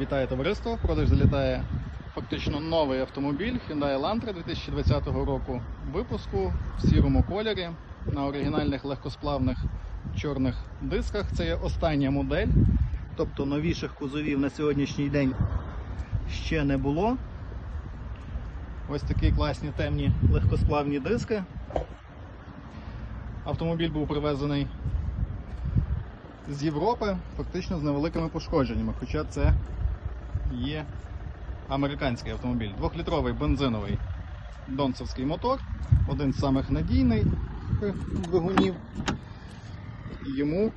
Вітаю товариство! Продаж залітає фактично новий автомобіль Hyundai Elantra 2020 року випуску в сірому кольорі на оригінальних легкосплавних чорних дисках. Це є остання модель, тобто новіших кузовів на сьогоднішній день ще не було. Ось такі класні темні легкосплавні диски. Автомобіль був привезений з Європи, фактично з невеликими пошкодженнями, хоча це є американський автомобіль. Двохлітровий бензиновий донцевський мотор, один з самих надійних двигунів. Йому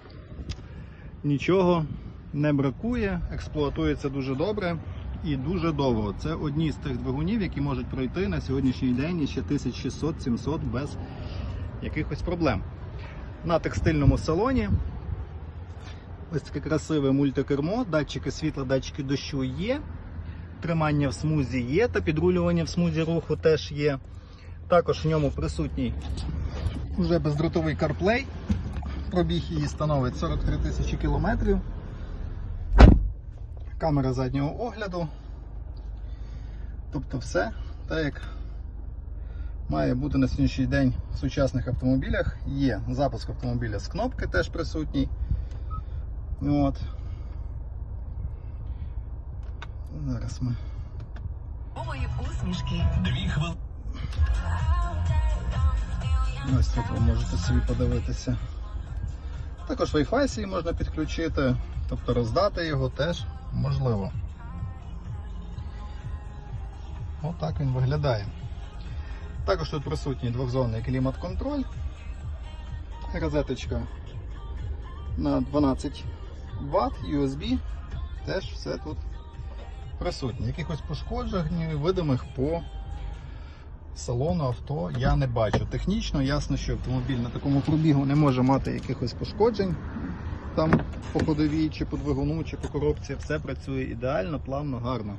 нічого не бракує, експлуатується дуже добре і дуже довго. Це одні з тих двигунів, які можуть пройти на сьогоднішній день ще 1600-700 без якихось проблем. На текстильному салоні Ось таке красиве мультикермо, датчики світла, датчики дощу є. Тримання в смузі є та підрулювання в смузі руху теж є. Також в ньому присутній вже бездротовий CarPlay. Пробіг її становить 43 тисячі кілометрів. Камера заднього огляду. Тобто все так як має бути на сьогоднішній день в сучасних автомобілях. Є запуск автомобіля з кнопки теж присутній. От. Зараз ми. Мої усмішки. Дві хвилини. Ось тут ви можете собі подивитися. Також Wi-Fi свій можна підключити, тобто роздати його теж можливо. Отак він виглядає. Також тут присутній двохзонний клімат-контроль, розеточка на 12 Вт, USB, теж все тут присутнє. Якихось пошкоджень видимих по салону авто я не бачу. Технічно ясно, що автомобіль на такому пробігу не може мати якихось пошкоджень там по ходовій, чи по двигуну, чи по коробці. Все працює ідеально, плавно, гарно.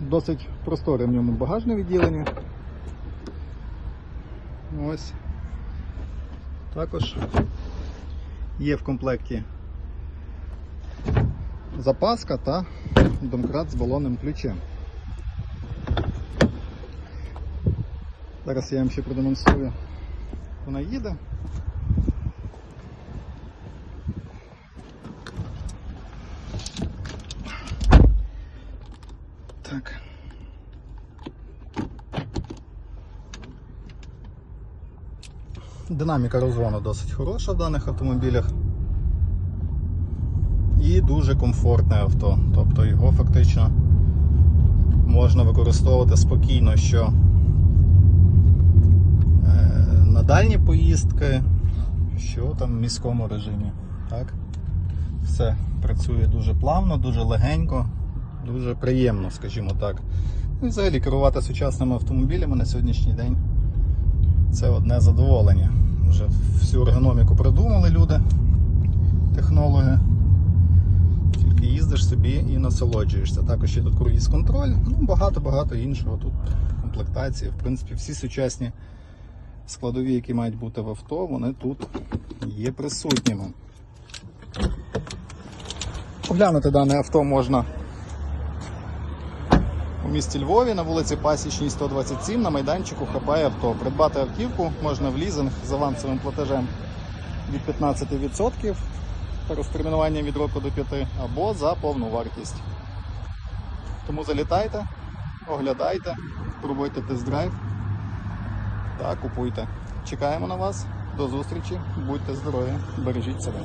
Досить просторе в ньому багажне відділення. Ось. Також є в комплекті запаска та домкрат з балонним ключем. Зараз я вам ще продемонструю. Вона їде. Так. Динаміка розгону досить хороша в даних автомобілях. І дуже комфортне авто. Тобто його фактично можна використовувати спокійно, що е, на дальні поїздки, що там в міському режимі. Так? Все працює дуже плавно, дуже легенько, дуже приємно, скажімо так. Ну і взагалі керувати сучасними автомобілями на сьогоднішній день це одне задоволення. Вже всю ергономіку придумали люди, технологи. Тільки їздиш собі і насолоджуєшся. Також є тут круїз контроль, ну багато-багато іншого тут комплектації. В принципі, всі сучасні складові, які мають бути в авто, вони тут є присутніми. Оглянути дане авто можна місті Львові на вулиці Пасічній 127 на майданчику Хапай авто. Придбати автівку можна в лізинг з авансовим платежем від 15% та розтермінуванням від року до 5 або за повну вартість. Тому залітайте, оглядайте, пробуйте тест-драйв та купуйте. Чекаємо на вас. До зустрічі, будьте здорові, бережіть себе.